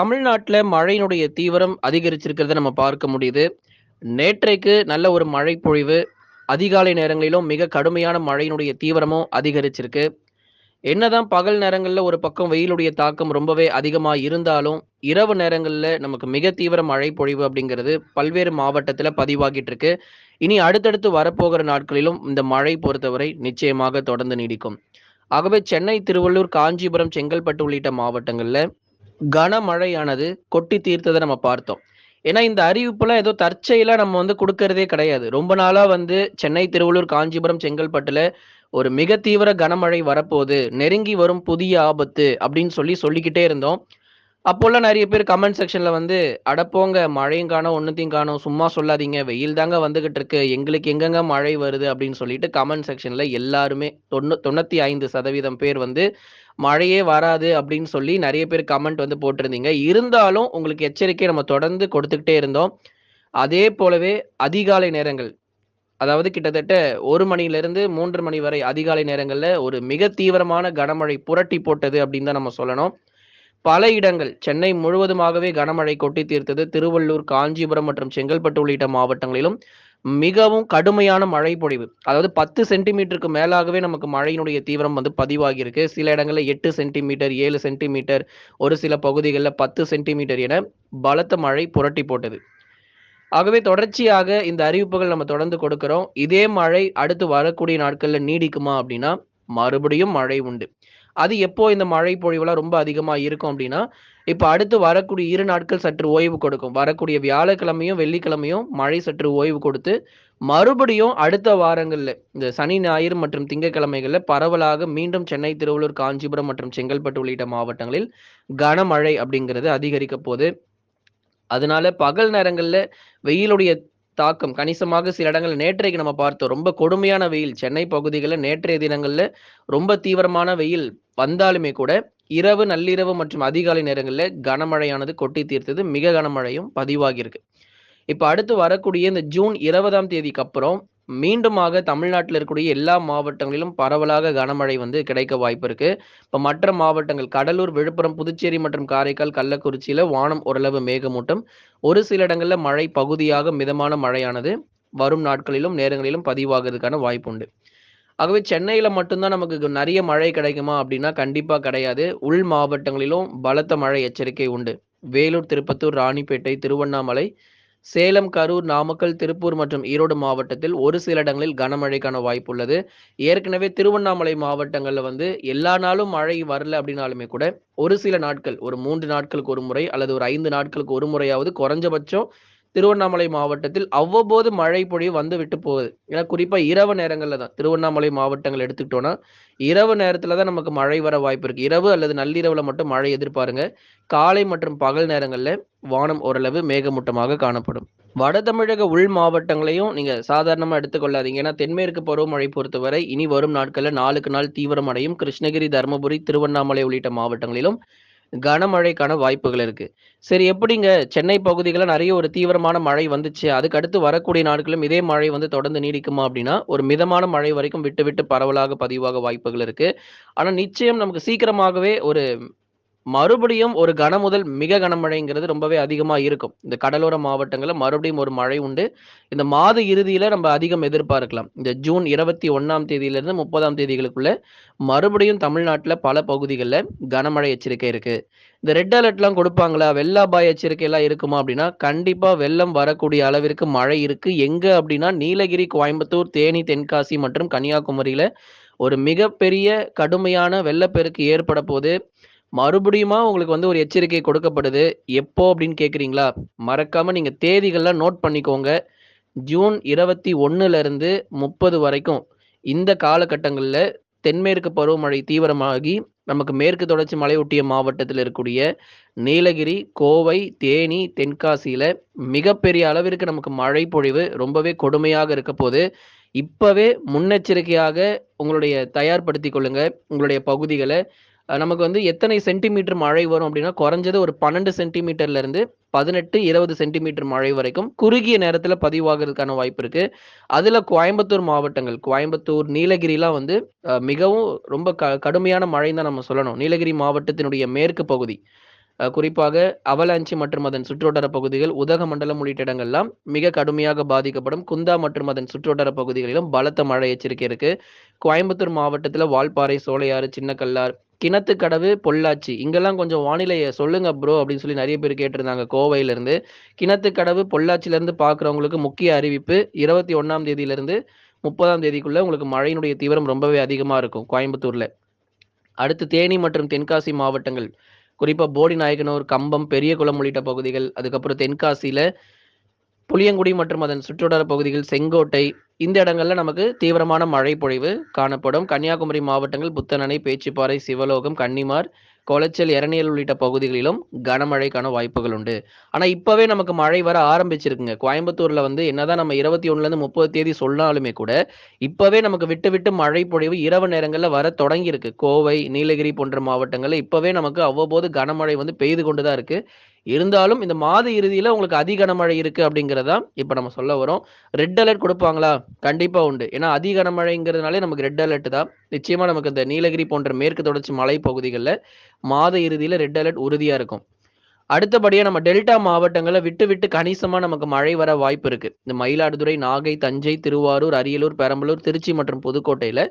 தமிழ்நாட்டில் மழையினுடைய தீவிரம் அதிகரிச்சிருக்கிறத நம்ம பார்க்க முடியுது. நேற்றைக்கு நல்ல ஒரு மழை பொழிவு. அதிகாலை நேரங்களிலும் மிக கடுமையான மழையினுடைய தீவிரமும் அதிகரிச்சிருக்கு. என்னதான் பகல் நேரங்களில் ஒரு பக்கம் வெயிலுடைய தாக்கம் ரொம்பவே அதிகமாக இருந்தாலும், இரவு நேரங்களில் நமக்கு மிக தீவிர மழை பொழிவு அப்படிங்கிறது பல்வேறு மாவட்டத்தில் பதிவாகிட்டு இருக்கு. இனி அடுத்தடுத்து வரப்போகிற நாட்களிலும் இந்த மழை பொறுத்தவரை நிச்சயமாக தொடர்ந்து நீடிக்கும். ஆகவே சென்னை, திருவள்ளூர், காஞ்சிபுரம், செங்கல்பட்டு உள்ளிட்ட மாவட்டங்களில் கனமழையானது கொட்டி தீர்த்ததை நம்ம பார்த்தோம். ஏன்னா இந்த அறிவிப்புலாம் ஏதோ தற்செயலா நம்ம வந்து கொடுக்கறதே கிடையாது. ரொம்ப நாளா வந்து சென்னை, திருவள்ளூர், காஞ்சிபுரம், செங்கல்பட்டுல ஒரு மிக தீவிர கனமழை வரப்போகுது நெருங்கி வரும் புதிய ஆபத்து அப்படின்னு சொல்லி சொல்லிக்கிட்டே இருந்தோம். அப்போல்லாம் நிறைய பேர் கமெண்ட் செக்ஷன்ல வந்து, அடப்போங்க மழையும் காணோம், ஒன்றுத்தையும் காணும் சும்மா சொல்லாதீங்க. வெயில் தாங்க வந்துகிட்டு இருக்கு. எங்களுக்கு எங்கெங்க மழை வருது?" அப்படின்னு சொல்லிட்டு கமெண்ட் செக்ஷன்ல எல்லாருமே தொண்ணூ 95% பேர் வந்து மழையே வராது அப்படின்னு சொல்லி நிறைய பேர் கமெண்ட் வந்து போட்டிருந்தீங்க. இருந்தாலும் உங்களுக்கு எச்சரிக்கை நம்ம தொடர்ந்து கொடுத்துக்கிட்டே இருந்தோம். அதே போலவே அதிகாலை நேரங்கள், அதாவது கிட்டத்தட்ட ஒரு மணியிலிருந்து மூன்று மணி வரை அதிகாலை நேரங்களில் ஒரு மிக தீவிரமான கனமழை புரட்டி போட்டது அப்படின்னு தான் நம்ம சொல்லணும். பல இடங்கள் சென்னை முழுவதுமாகவே கனமழை கொட்டி தீர்த்தது. திருவள்ளூர், காஞ்சிபுரம் மற்றும் செங்கல்பட்டு உள்ளிட்ட மாவட்டங்களிலும் மிகவும் கடுமையான மழை பொழிவு. அதாவது 10 சென்டிமீட்டருக்கு மேலாகவே நமக்கு மழையினுடைய தீவிரம் வந்து பதிவாகியிருக்கு. சில இடங்களில் எட்டு சென்டிமீட்டர், ஏழு சென்டிமீட்டர், ஒரு சில பகுதிகளில் பத்து சென்டிமீட்டர் என பலத்த மழை புரட்டி போட்டது. ஆகவே தொடர்ச்சியாக இந்த அறிவிப்புகள் நம்ம தொடர்ந்து கொடுக்கிறோம். இதே மழை அடுத்து வரக்கூடிய நாட்களில் நீடிக்குமா அப்படின்னா, மறுபடியும் மழை உண்டு. அது எப்போ இந்த மழை பொழிவுலாம் ரொம்ப அதிகமாக இருக்கும் அப்படின்னா, இப்போ அடுத்து வரக்கூடிய இரு நாட்கள் சற்று ஓய்வு கொடுக்கும். வரக்கூடிய வியாழக்கிழமையும், வெள்ளிக்கிழமையும் மழை சற்று ஓய்வு கொடுத்து, மறுபடியும் அடுத்த வாரங்களில் இந்த சனி, ஞாயிறு மற்றும் திங்கட்கிழமைகளில் பரவலாக மீண்டும் சென்னை, திருவள்ளூர், காஞ்சிபுரம் மற்றும் செங்கல்பட்டு உள்ளிட்ட மாவட்டங்களில் கனமழை அப்படிங்கிறது அதிகரிக்க போது. அதனால பகல் நேரங்களில் வெயிலுடைய தாக்கம் கணிசமாக சில இடங்களில் நேற்றைக்கு நம்ம பார்த்தோம். ரொம்ப கொடுமையான வெயில். சென்னை பகுதிகளில் நேற்றைய தினங்களில் ரொம்ப தீவிரமான வெயில் வந்தாலுமே கூட, இரவு, நள்ளிரவு மற்றும் அதிகாலை நேரங்களில் கனமழையானது கொட்டி தீர்த்தது. மிக கனமழையும் பதிவாகியிருக்கு. இப்போ அடுத்து வரக்கூடிய இந்த ஜூன் 20ஆம் தேதிக்கு அப்புறம் மீண்டுமாக தமிழ்நாட்டில் இருக்கக்கூடிய எல்லா மாவட்டங்களிலும் பரவலாக கனமழை வந்து கிடைக்க வாய்ப்பு இருக்கு. இப்போ மற்ற மாவட்டங்கள் கடலூர், விழுப்புரம், புதுச்சேரி மற்றும் காரைக்கால், கள்ளக்குறிச்சியில வானம் ஓரளவு மேகமூட்டம். ஒரு சில இடங்களில் மழை பகுதியாக மிதமான மழையானது வரும் நாட்களிலும், நேரங்களிலும் பதிவாகிறதுக்கான வாய்ப்பு உண்டு. ஆகவே சென்னையில மட்டும்தான் நமக்கு நிறைய மழை கிடைக்குமா அப்படின்னா, கண்டிப்பா கிடையாது. உள் மாவட்டங்களிலும் பலத்த மழை எச்சரிக்கை உண்டு. வேலூர், திருப்பத்தூர், ராணிப்பேட்டை, திருவண்ணாமலை, சேலம், கரூர், நாமக்கல், திருப்பூர் மற்றும் ஈரோடு மாவட்டத்தில் ஒரு சில இடங்களில் கனமழைக்கான வாய்ப்பு உள்ளது. ஏற்கனவே திருவண்ணாமலை மாவட்டங்களில் வந்து எல்லா நாளும் மழை வரல அப்படின்னாலுமே கூட, ஒரு சில நாட்கள் ஒரு மூன்று நாட்களுக்கு ஒரு முறை அல்லது ஒரு ஐந்து நாட்களுக்கு ஒரு முறையாவது குறைஞ்சபட்சம் திருவண்ணாமலை மாவட்டத்தில் அவ்வப்போது மழை பொழிவு வந்து விட்டு போகுது. ஏன்னா குறிப்பா இரவு நேரங்கள்ல தான். திருவண்ணாமலை மாவட்டங்கள் எடுத்துக்கிட்டோம்னா, இரவு நேரத்துல தான் நமக்கு மழை வர வாய்ப்பு இருக்கு. இரவு அல்லது நள்ளிரவுல மட்டும் மழை எதிர்பாருங்க. காலை மற்றும் பகல் நேரங்கள்ல வானம் ஓரளவு மேகமூட்டமாக காணப்படும். வட தமிழக உள் மாவட்டங்களையும் நீங்க சாதாரணமா எடுத்துக்கொள்ளாதீங்க. ஏன்னா தென்மேற்கு பருவமழை பொறுத்தவரை இனி வரும் நாட்கள்ல நாளுக்கு நாள் தீவிரமடையும். கிருஷ்ணகிரி, தர்மபுரி, திருவண்ணாமலை உள்ளிட்ட மாவட்டங்களிலும் கனமழைக்கான வாய்ப்புகள் இருக்கு. சரி எப்படிங்க சென்னை பகுதிகளில் நிறைய ஒரு தீவிரமான மழை வந்துச்சு. அதுக்கு அடுத்து வரக்கூடிய நாட்களிலும் இதே மழை வந்து தொடர்ந்து நீடிக்குமா அப்படின்னா, ஒரு மிதமான மழை வரைக்கும் விட்டு விட்டு பரவலாக பதிவாக வாய்ப்புகள் இருக்கு. ஆனா நிச்சயம் நமக்கு சீக்கிரமாகவே ஒரு மறுபடியும் ஒரு கன முதல் மிக கனமழைங்கிறது ரொம்பவே அதிகமா இருக்கும். இந்த கடலோர மாவட்டங்கள்ல மறுபடியும் ஒரு மழை உண்டு. இந்த மாத இறுதியில நம்ம அதிகம் எதிர்பார்க்கலாம். இந்த ஜூன் 21ஆம் தேதியிலிருந்து 30ஆம் தேதிகளுக்குள்ள மறுபடியும் தமிழ்நாட்டுல பல பகுதிகளில் கனமழை எச்சரிக்கை இருக்கு. இந்த ரெட் அலர்ட்லாம் கொடுப்பாங்களா வெள்ள அபாய எச்சரிக்கைலாம் இருக்குமா அப்படின்னா, கண்டிப்பா வெள்ளம் வரக்கூடிய அளவிற்கு மழை இருக்கு. எங்க அப்படின்னா, நீலகிரி, கோயம்புத்தூர், தேனி, தென்காசி மற்றும் கன்னியாகுமரியில ஒரு மிகப்பெரிய கடுமையான வெள்ளப்பெருக்கு ஏற்பட போது. மறுபடியுமா உங்களுக்கு வந்து ஒரு எச்சரிக்கை கொடுக்கப்படுது. எப்போ அப்படின்னு கேட்குறீங்களா மறக்காம நீங்கள் தேதிகள்லாம் நோட் பண்ணிக்கோங்க. ஜூன் 21லிருந்து 30 வரைக்கும் இந்த காலகட்டங்களில் தென்மேற்கு பருவமழை தீவிரமாகி, நமக்கு மேற்கு தொடர்ச்சி மலையொட்டிய மாவட்டத்தில் இருக்கக்கூடிய நீலகிரி, கோவை, தேனி, தென்காசியில் மிகப்பெரிய அளவிற்கு நமக்கு மழை பொழிவு ரொம்பவே கொடுமையாக இருக்கப்போது. இப்போவே முன்னெச்சரிக்கையாக உங்களுடைய தயார்படுத்தி கொள்ளுங்கள் உங்களுடைய பகுதிகளை நமக்கு வந்து எத்தனை சென்டிமீட்டர் மழை வரும் அப்படின்னா, குறைஞ்சது ஒரு 12 சென்டிமீட்டர்ல இருந்து 18, 20 சென்டிமீட்டர் மழை வரைக்கும் குறுகிய நேரத்தில் பதிவாகிறதுக்கான வாய்ப்பு இருக்கு. அதுல கோயம்புத்தூர் மாவட்டங்கள், கோயம்புத்தூர், நீலகிரிலாம் வந்து மிகவும் ரொம்ப க கடுமையான மழைன்னு தான் நம்ம சொல்லணும். நீலகிரி மாவட்டத்தினுடைய மேற்கு பகுதி. குறிப்பாக அவலாஞ்சி மற்றும் அதன் சுற்றுவட்டார பகுதிகள், உதகமண்டலம் உள்ளிட்ட இடங்கள்லாம் மிக கடுமையாக பாதிக்கப்படும். குந்தா மற்றும் அதன் சுற்றுவட்டார பகுதிகளிலும் பலத்த மழை எச்சரிக்கை இருக்கு. கோயம்புத்தூர் மாவட்டத்தில் வால்பாறை, சோலையாறு, சின்னக்கல்லார், கிணத்துக்கடவு, பொள்ளாச்சி இங்கெல்லாம் கொஞ்சம் வானிலையை சொல்லுங்க ப்ரோ அப்படின்னு சொல்லி நிறைய பேர் கேட்டிருந்தாங்க கோவையிலிருந்து. கிணத்துக்கடவு, பொள்ளாச்சியிலேருந்து பார்க்குறவங்களுக்கு முக்கிய அறிவிப்பு இருபத்தி ஒன்றாம் தேதியிலேருந்து முப்பதாம் தேதிக்குள்ளே உங்களுக்கு மழையினுடைய தீவிரம் ரொம்பவே அதிகமாக இருக்கும் கோயம்புத்தூரில் அடுத்து தேனி மற்றும் தென்காசி மாவட்டங்கள். குறிப்பாக போடி நாயக்கனூர் கம்பம், பெரியகுளம் உள்ளிட்ட பகுதிகள், அதுக்கப்புறம் தென்காசியில் புளியங்குடி மற்றும் அதன் சுற்றுவட்டார பகுதிகள், செங்கோட்டை இந்த இடங்கள்ல நமக்கு தீவிரமான மழை பொழிவு காணப்படும். கன்னியாகுமரி மாவட்டங்கள் புத்தனணை, பேச்சுப்பாறை சிவலோகம், கன்னிமார், கொளச்சல், எரணியல் உள்ளிட்ட பகுதிகளிலும் கனமழைக்கான வாய்ப்புகள் உண்டு. ஆனா இப்பவே நமக்கு மழை வர ஆரம்பிச்சிருக்குங்க. கோயம்புத்தூர்ல வந்து என்னதான் நம்ம 21லேருந்து 30 தேதி சொன்னாலுமே கூட, இப்பவே நமக்கு விட்டு விட்டு மழை பொழிவு இரவு நேரங்கள்ல வர தொடங்கியிருக்கு. கோவை, நீலகிரி போன்ற மாவட்டங்கள்ல இப்பவே நமக்கு அவ்வப்போது கனமழை வந்து பெய்து கொண்டு தான் இருக்கு. இருந்தாலும் இந்த மாத இறுதியில உங்களுக்கு அதி கனமழை இருக்கு அப்படிங்கிறது இப்ப நம்ம சொல்ல வரோம். ரெட் அலர்ட் கொடுப்பாங்களா கண்டிப்பா உண்டு. ஏன்னா அதி கனமழைங்கிறதுனாலே நமக்கு ரெட் அலர்ட் தான். நிச்சயமா நமக்கு இந்த நீலகிரி போன்ற மேற்கு தொடர்ச்சி மலை பகுதிகளில் மாத இறுதியில ரெட் அலர்ட் உறுதியா இருக்கும். அடுத்தபடியாக நம்ம டெல்டா மாவட்டங்களை விட்டு விட்டு கணிசமாக நமக்கு மழை வர வாய்ப்பு இருக்குது இந்த மயிலாடுதுறை, நாகை, தஞ்சை, திருவாரூர், அரியலூர், பெரம்பலூர், திருச்சி மற்றும் புதுக்கோட்டையில்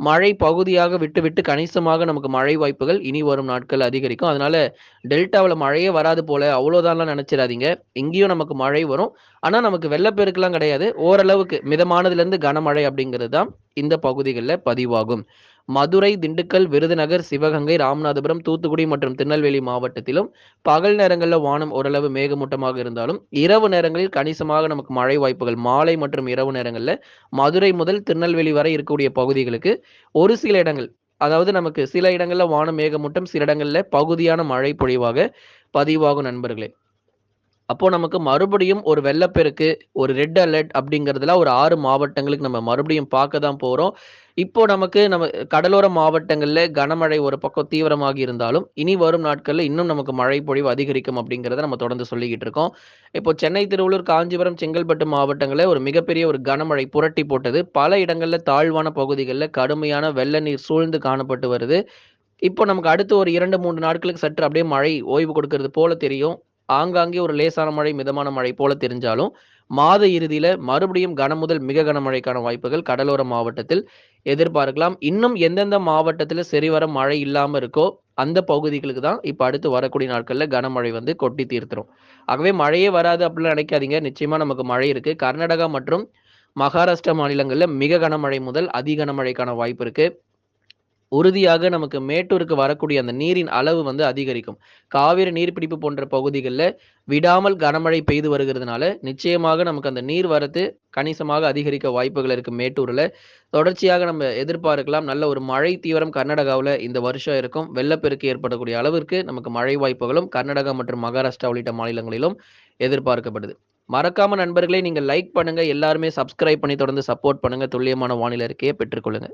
மழை பகுதியாக விட்டு விட்டு கணிசமாக நமக்கு மழை வாய்ப்புகள் இனி வரும் நாட்கள் அதிகரிக்கும். அதனால டெல்டாவில் மழையே வராது போல அவ்வளோதான்லாம் நினச்சிடாதீங்க இங்கேயும் நமக்கு மழை வரும். ஆனால் நமக்கு வெள்ளப்பெருக்கெல்லாம் கிடையாது. ஓரளவுக்கு மிதமானதுலேருந்து கனமழை அப்படிங்கிறது தான் இந்த பகுதிகளில் பதிவாகும். மதுரை, திண்டுக்கல், விருதுநகர், சிவகங்கை, ராமநாதபுரம், தூத்துக்குடி மற்றும் திருநெல்வேலி மாவட்டத்திலும் பகல் நேரங்களில் வானம் ஓரளவு மேகமூட்டமாக இருந்தாலும், இரவு நேரங்களில் கணிசமாக நமக்கு மழை வாய்ப்புகள் மாலை மற்றும் இரவு நேரங்களில் மதுரை முதல் திருநெல்வேலி வரை இருக்கக்கூடிய பகுதிகளுக்கு ஒரு சில இடங்கள் அதாவது நமக்கு சில இடங்களில் வானம் மேகமூட்டம், சில இடங்களில் பகுதியான மழை பொழிவாக பதிவாகும் நண்பர்களே. அப்போ நமக்கு மறுபடியும் ஒரு வெள்ளப்பெருக்கு, ஒரு ரெட் அலர்ட் அப்படிங்கிறதுல ஒரு ஆறு மாவட்டங்களுக்கு நம்ம மறுபடியும் பார்க்க தான் போறோம். இப்போ நமக்கு நம்ம கடலோர மாவட்டங்கள்ல கனமழை ஒரு பக்கம் தீவிரமாகி இருந்தாலும், இனி வரும் நாட்கள்ல இன்னும் நமக்கு மழை பொழிவு அதிகரிக்கும் அப்படிங்கிறத நம்ம தொடர்ந்து சொல்லிக்கிட்டு இருக்கோம். இப்போ சென்னை, திருவள்ளூர், காஞ்சிபுரம், செங்கல்பட்டு மாவட்டங்களில் ஒரு மிகப்பெரிய ஒரு கனமழை புரட்டி போட்டது. பல இடங்கள்ல தாழ்வான பகுதிகளில் கடுமையான வெள்ள நீர் சூழ்ந்து காணப்பட்டு வருது. இப்போ நமக்கு அடுத்து ஒரு 2, 3 நாட்களுக்கு சற்று அப்படியே மழை ஓய்வு கொடுக்கறது போல தெரியும். ஆங்காங்கே ஒரு லேசான மழை, மிதமான மழை போல தெரிஞ்சாலும், மாத இறுதியில மறுபடியும் கன முதல் மிக கனமழைக்கான வாய்ப்புகள் கடலோர மாவட்டத்தில் எதிர்பார்க்கலாம். இன்னும் எந்தெந்த மாவட்டத்தில் சரிவர மழை இல்லாம இருக்கோ, அந்த பகுதிகளுக்கு தான் இப்ப அடுத்து வரக்கூடிய நாட்கள்ல கனமழை வந்து கொட்டி தீர்த்துரும். ஆகவே மழையே வராது அப்படிலாம் நினைக்காதீங்க. நிச்சயமா நமக்கு மழை இருக்கு. கர்நாடகா மற்றும் மகாராஷ்டிரா மாநிலங்களில் மிக கனமழை முதல் அதி கனமழைக்கான வாய்ப்பு இருக்கு. உறுதியாக நமக்கு மேட்டூருக்கு வரக்கூடிய அந்த நீரின் அளவு வந்து அதிகரிக்கும். காவிரி நீர்பிடிப்பு போன்ற பகுதிகளில் விடாமல் கனமழை பெய்து வருகிறதுனால, நிச்சயமாக நமக்கு அந்த நீர் வரத்து கணிசமாக அதிகரிக்க வாய்ப்புகள் இருக்கு மேட்டூர்ல. தொடர்ச்சியாக நம்ம எதிர்பார்க்கலாம். நல்ல ஒரு மழை தீவிரம் கர்நாடகாவில் இந்த வருஷம் இருக்கும். வெள்ளப்பெருக்கு ஏற்படக்கூடிய அளவிற்கு நமக்கு மழை வாய்ப்புகளும் கர்நாடகா மற்றும் மகாராஷ்டிரா உள்ளிட்ட மாநிலங்களிலும் எதிர்பார்க்கப்படுது. மறக்காம நண்பர்களே நீங்கள் லைக் பண்ணுங்க. எல்லாருமே சப்ஸ்கிரைப் பண்ணி தொடர்ந்து சப்போர்ட் பண்ணுங்க. துல்லியமான வானிலை இருக்கையே பெற்றுக்கொள்ளுங்க.